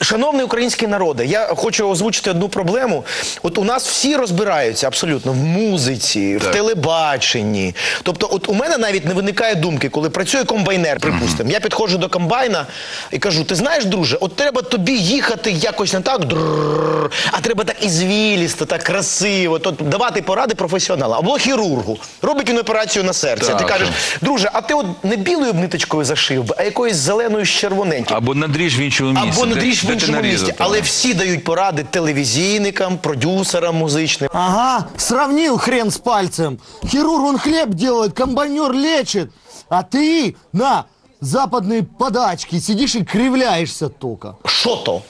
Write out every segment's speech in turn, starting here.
Шановний український народе, я хочу озвучити одну проблему. От у нас всі розбираються абсолютно в музиці, в телебаченні. Тобто, от у мене навіть не виникає думки, коли працює комбайнер, припустимо. Я підходжу до комбайна і кажу: ти знаєш, друже, от треба тобі їхати якось не так, а треба так ізвілісто, так красиво. То давати поради професіоналу. Або хірургу. Робить він операцію на серці. а ти кажеш, друже, а ти от не білою б ниточкою зашив би, а якоюсь зеленою з червоненьким. Або надріж в іншому місці. Або де- надріж в іншому нарізав, Але всі дають поради телевізійникам, продюсерам музичним. Ага, сравнил хрен с пальцем. Хирург он хлеб делает, комбайнер лечит. А ты на западной подачке сидишь и кривляешься только. Що то?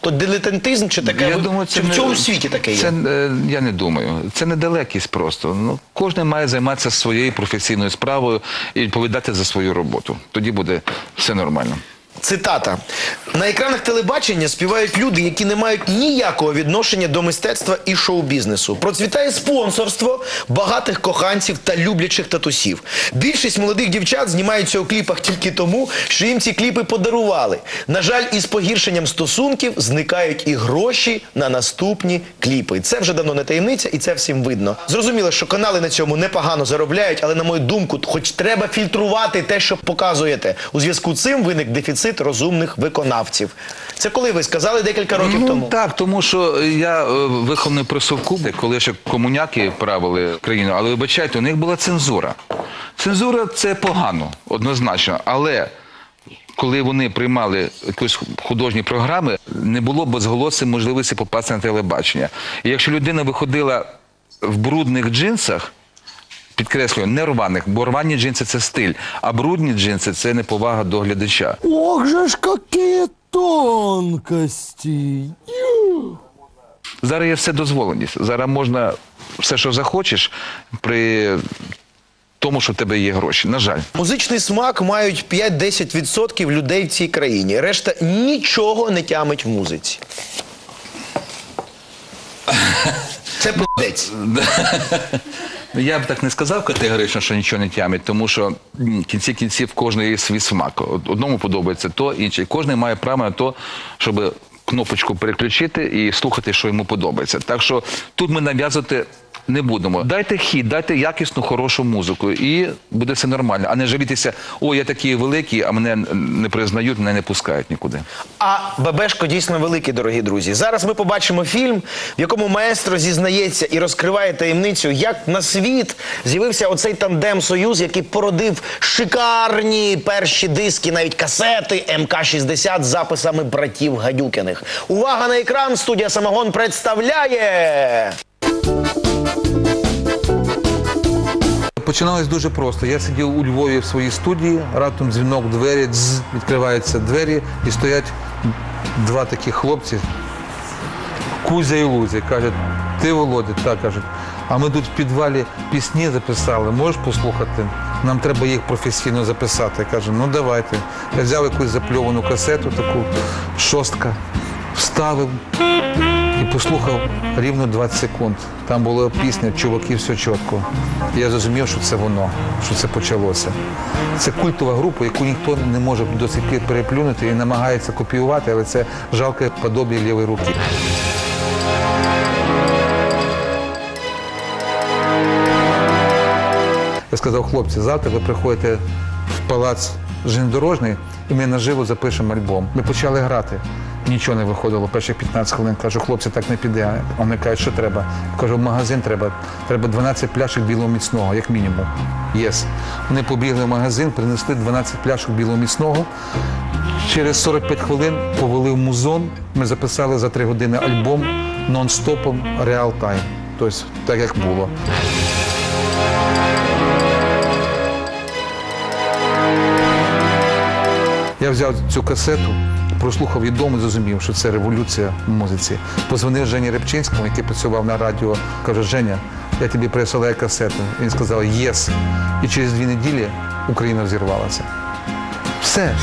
То дилетантизм чи таке? Я думаю, чи це в не- цьому світі таке є? Це, е, я не думаю. Це недалекість просто. Ну, кожен має займатися своєю професійною справою і відповідати за свою роботу. Тоді буде все нормально. Цитата. На екранах телебачення співають люди, які не мають ніякого відношення до мистецтва і шоу-бізнесу. Процвітає спонсорство багатих коханців та люблячих татусів. Більшість молодих дівчат знімаються у кліпах тільки тому, що їм ці кліпи подарували. На жаль, із погіршенням стосунків зникають і гроші на наступні кліпи. Це вже давно не таємниця, і це всім видно. Зрозуміло, що канали на цьому непогано заробляють, але на мою думку, хоч треба фільтрувати те, що показуєте. У зв'язку з цим виник дефіцит розумних виконавців. Це коли ви сказали декілька років ну, тому. Так, тому що я е, вихований при Совкубі, коли ще комуняки правили країну, але вибачайте, у них була цензура. Цензура це погано, однозначно. Але коли вони приймали якісь художні програми, не було безголоси можливості попасти на телебачення. І якщо людина виходила в брудних джинсах, підкреслюю, не рваних, бо рвані джинси це стиль, а брудні джинси це неповага до глядача. Ох же ж, какие тонкости. Зараз є все дозволеність. Зараз можна все, що захочеш, при тому, що в тебе є гроші. На жаль. Музичний смак мають 5-10% людей в цій країні. Решта нічого не тямить в музиці. Це пиздець. Ну, Я б так не сказав категорично, що нічого не тямить, тому що кінці кінців в є свій смак. Од- Одному подобається то, інше. Кожен має право на то, щоб кнопочку переключити і слухати, що йому подобається. Так що тут ми нав'язувати не будемо. Дайте хід, дайте якісну, хорошу музику, і буде все нормально. А не жалітися, о, я такий великий, а мене не признають, мене не пускають нікуди. А Бебешко дійсно великий, дорогі друзі. Зараз ми побачимо фільм, в якому маестро зізнається і розкриває таємницю, як на світ з'явився оцей тандем Союз, який породив шикарні перші диски, навіть касети МК-60 з записами братів Гадюкиних. Увага на екран! Студія Самогон представляє. Починалось дуже просто. Я сидів у Львові в своїй студії, раптом дзвінок двері, дз, відкриваються двері і стоять два такі хлопці, Кузя і Лузя. Кажуть, ти Володя, так кажуть. А ми тут в підвалі пісні записали, можеш послухати? Нам треба їх професійно записати. Я кажу, ну давайте. Я взяв якусь запльовану касету, таку шостка, вставив і послухав рівно 20 секунд. Там була пісня Чуваки, все чітко. Я зрозумів, що це воно, що це почалося. Це культова група, яку ніхто не може до сих пір переплюнути і намагається копіювати, але це жалке подобі лівої руки. Я сказав, хлопці, завтра ви приходите в палац железнодорожний і ми наживо запишемо альбом. Ми почали грати. Нічого не виходило перших 15 хвилин. Кажу, хлопці, так не піде. Вони кажуть, що треба. Кажу, в магазин треба. Треба 12 пляшок білого міцного, як мінімум. Єс. Вони побігли в магазин, принесли 12 пляшок білого міцного. Через 45 хвилин повели в музон. Ми записали за 3 години альбом нон-стопом реал тайм. Тобто, так як було. Я взяв цю касету, прослухав і зрозумів, що це революція в музиці. Позвонив Жені Репчинському, який працював на радіо. Каже, Женя, я тобі присилаю касету. Він сказав єс. І через дві неділі Україна взірвалася. Все.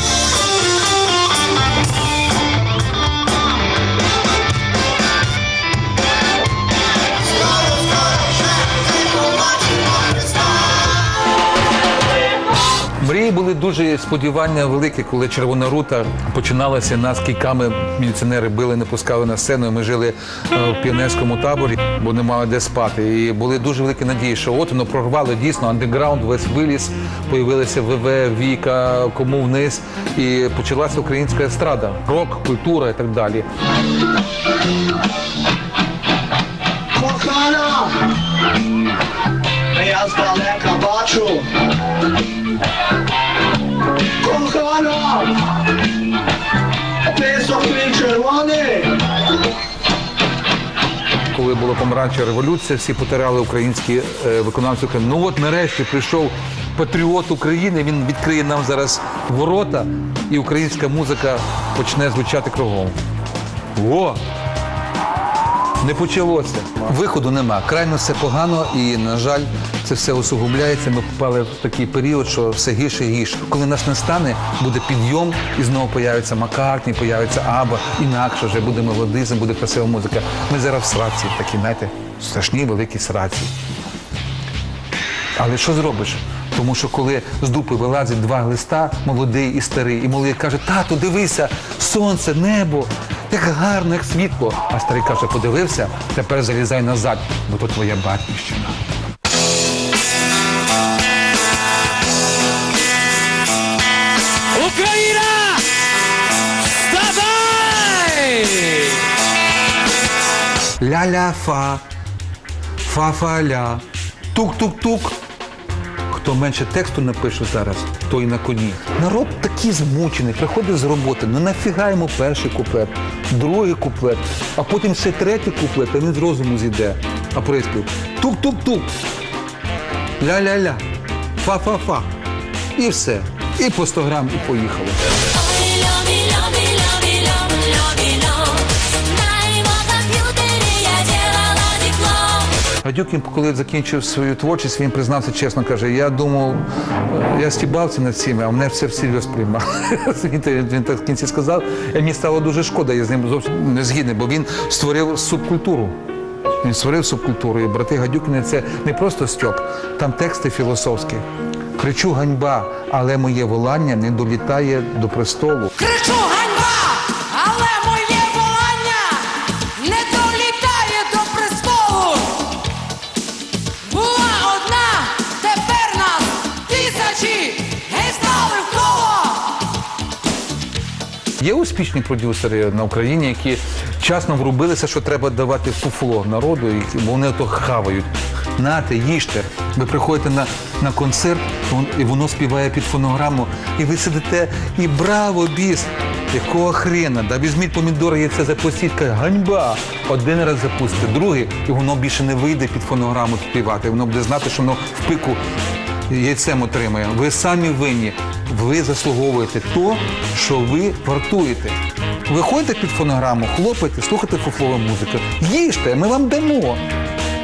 Мрії були дуже сподівання великі, коли Червона рута починалася. Нас кійками міліціонери били, не пускали на сцену. Ми жили е, в піонерському таборі, бо не мали де спати. І були дуже великі надії, що от воно прорвало дійсно андеграунд, весь виліз, появилися ВВ, Віка, кому вниз. І почалася українська естрада, рок, культура і так далі. Я здалека бачу. Коли була помаранчева революція, всі потеряли українські е, виконавці України. Ну от нарешті прийшов патріот України. Він відкриє нам зараз ворота, і українська музика почне звучати кругом. О! Не почалося. Виходу нема. Крайно все погано, і, на жаль, це все усугубляється. Ми попали в такий період, що все гірше і гірше. Коли нас не стане, буде підйом, і знову появиться Маккартні, появиться Аба, інакше вже буде мелодизм, буде красива музика. Ми зараз в сраці, такі, знаєте, страшні великі сраці. Але що зробиш? Тому що коли з дупи вилазить два глиста, молодий і старий, і молодий каже, тату, дивися, сонце, небо, як гарно, як світло. А старий каже, подивився, тепер залізай назад, бо то твоя батьківщина. Україна! Вставай! Ля-ля-фа, фа-фа-ля, тук-тук-тук. Хто менше тексту напише зараз, той на коні. Народ такий змучений, приходить з роботи. Ну нафіга йому перший куплет, другий куплет, а потім ще третій куплет, а він з розуму зійде. А приспів тук-тук-тук. Ля-ля-ля, фа-фа-фа. І все. І по 100 грам, і поїхало. Гадюкін, коли закінчив свою творчість, він признався чесно, каже, я думав, е, я стібався над цими, а мене все всерйоз приймав. Він, він так в кінці сказав, і мені стало дуже шкода, я з ним зовсім не згідний, бо він створив субкультуру. Він створив субкультуру. І брати Гадюкіни це не просто стьоп, там тексти філософські. Кричу ганьба, але моє волання не долітає до престолу. Кричу ганьба, Є успішні продюсери на Україні, які часно врубилися, що треба давати фуфло народу, і вони то хавають. Нате, їжте. Ви приходите на, на концерт, і воно співає під фонограму, і ви сидите, і браво, біс! Якого хрена? Да візьміть помідори, яйце запустіть, ганьба! Один раз запустите, другий, і воно більше не вийде під фонограму співати. Воно буде знати, що воно в пику яйцем отримає. Ви самі винні. Ви заслуговуєте то, що ви вартуєте. Виходьте під фонограму, хлопайте, слухайте фуфлову музику. Їжте, ми вам дамо.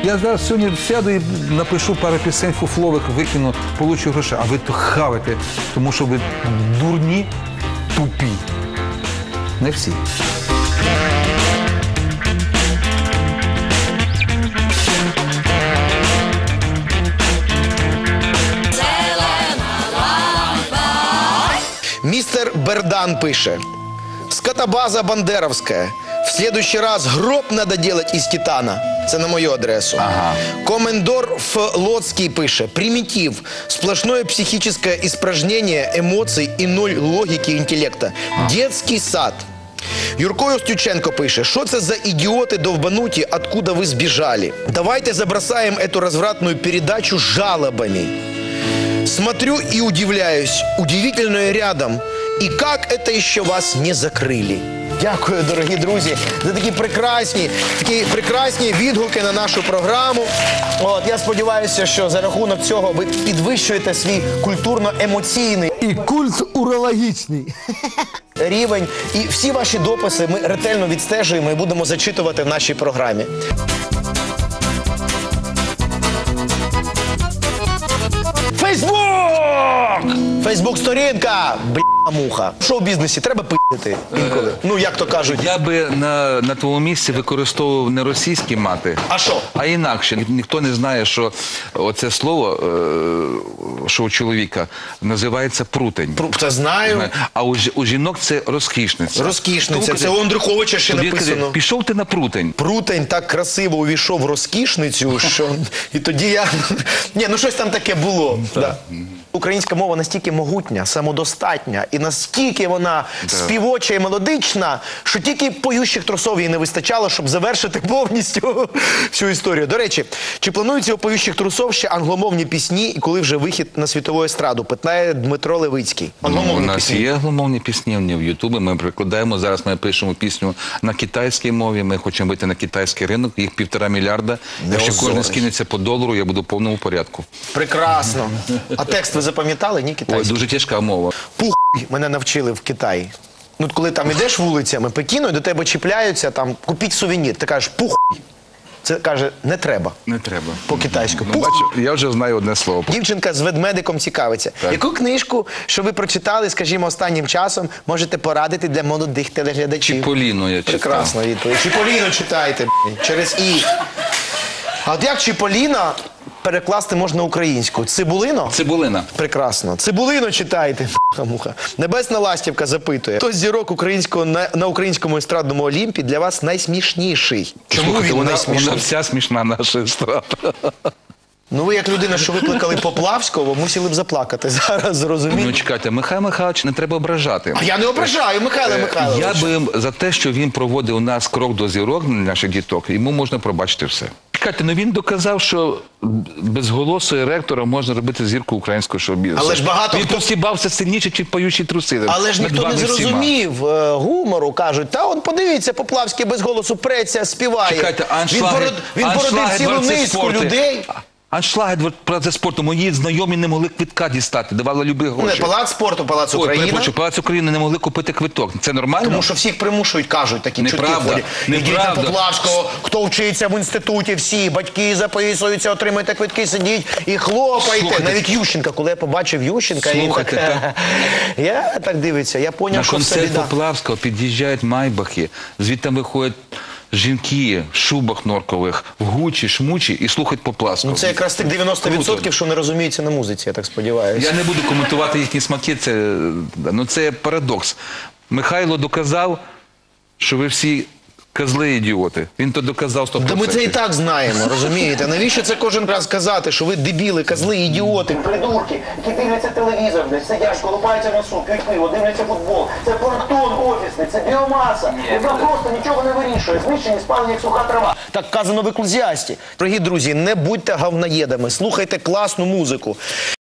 Я зараз сьогодні сяду і напишу пару пісень фуфлових, викину, получу гроші. А ви то хавите, тому що ви дурні, тупі. Не всі. Бердан пише. Скотобаза Бандеровская. В следующий раз гроб надо делать из титана. Це на мою адресу. Ага. Комендор Флотский пише. Примитив. Сплошное психическое испражнение эмоций и ноль логики и интеллекта. Детский сад. Юрко Остюченко пише, що це за ідіоти довбануті, откуда ви збіжали? Давайте забросаем эту развратную передачу жалобами. Смотрю и удивляюсь. Удивительное рядом. И как это еще вас не закрили? Дякую, дорогі друзі, за такі прекрасні, такі прекрасні відгуки на нашу програму. От я сподіваюся, що за рахунок цього ви підвищуєте свій культурно-емоційний І культ урологічний. рівень. І всі ваші дописи ми ретельно відстежуємо і будемо зачитувати в нашій програмі. Фейсбук-сторінка! Бля, муха. В шоу-бізнесі треба пи***ти інколи. Ну, як то кажуть. Я би на, на твоєму місці використовував не російські мати, А що? а інакше. Ні- Ніхто не знає, що оце слово, е, що у чоловіка називається прутень. Пру- Це знаю. А у, жі- у жінок це розкішниця. Розкішниця. Тому, Це у Андруховича ще тобі написано. Пішов ти на прутень. Прутень так красиво увійшов в розкішницю, що і тоді я. Ні, ну щось там таке було. Да. Українська мова настільки могутня, самодостатня і настільки вона співоча і мелодична, що тільки поющих трусов їй не вистачало, щоб завершити повністю всю історію. До речі, чи плануються у поющих трусов ще англомовні пісні, і коли вже вихід на світову естраду? Питає Дмитро Левицький. Ну, у нас пісні. є англомовні пісні вони в Ютубі. Ми прикладаємо. Зараз ми пишемо пісню на китайській мові. Ми хочемо вийти на китайський ринок. Їх півтора мільярда. Якщо кожен скинеться по долару, я буду в повному порядку. Прекрасно. А текст ви запам'ятали? Ні, Ой, дуже тяжка мова. Пух мене навчили в Китаї. Ну, от коли там ідеш вулицями Пекіну, і до тебе чіпляються, там купіть сувенір. Ти кажеш пух. Це каже, не треба. Не треба. По-китайську. Ну, Пух. бачу, я вже знаю одне слово. Дівчинка з ведмедиком цікавиться. Так. Яку книжку, що ви прочитали, скажімо, останнім часом, можете порадити для молодих телеглядачів? Чіполіно я читав. Прекрасна відповідь. Чіполіно читайте блін, через і. А от як Чіполіна перекласти можна українську? Цибулино? Цибулина. Прекрасно. Цибулино читайте. Муха. Небесна ластівка запитує. Хто з зірок українського на, на українському естрадному олімпі для вас найсмішніший? Чому Слухайте, він вона, найсмішніший? вона вся смішна наша естрада. Ну ви як людина, що викликали Поплавського, мусили б заплакати зараз, Ну зрозумієте? чекайте, Михайло Михайлович не треба ображати. А я не ображаю, Михайло Е, Михайлович. Я би за те, що він проводив у нас крок до зірок наших діток, йому можна пробачити все. Чекайте, ну він доказав, що без голосу ректора можна робити зірку українського шоу-бізнесу. Але ж багато він хто- посібався сильніше, чи поючі труси. Але ж над ніхто не вами всіма. зрозумів е, гумору. Кажуть, та он подивіться, Поплавський без голосу преться, співає. Чекайте, він, аншлаги, пород, він породив аншлаги цілу низку людей. Аншлаги дворці спорту. Мої знайомі не могли квитка дістати, давали любі Не, гроші. Палац спорту, Палац Ой, Україна. перепрошую, Палац України не могли купити квиток. Це нормально? Тому що всіх примушують, кажуть, такі чутки Неправда, ходять. Ідіть на. Поплавського, хто вчиться в інституті, всі, батьки записуються, отримуйте квитки, сидіть і хлопайте. Слухайте. Навіть Ющенка, коли я побачив Ющенка, він Слухайте, так, я так дивиться, я поняв, На що все концерт біда. Поплавського під'їжджають майбахи, звідти виходять жінки в шубах норкових, в гучі, шмучі і слухають попласку. Ну це якраз тих 90%, що не розуміються на музиці, я так сподіваюся. Я не буду коментувати їхні смаки, це, ну, це парадокс. Михайло доказав, що ви всі козли ідіоти. Він то доказав 100%. Та ми це і так знаємо, розумієте? Навіщо це кожен раз казати, що ви дебіли, козли, ідіоти, придурки, які дивляться телевізор, блядь, сидять, колупаються на суп, п'ють пиво, дивляться футбол. Це планктон офісний, це біомаса. Вона просто нічого не вирішує. Знищені спалені, як суха трава. Так казано в еклезіасті. Дорогі друзі, не будьте говноєдами, слухайте класну музику.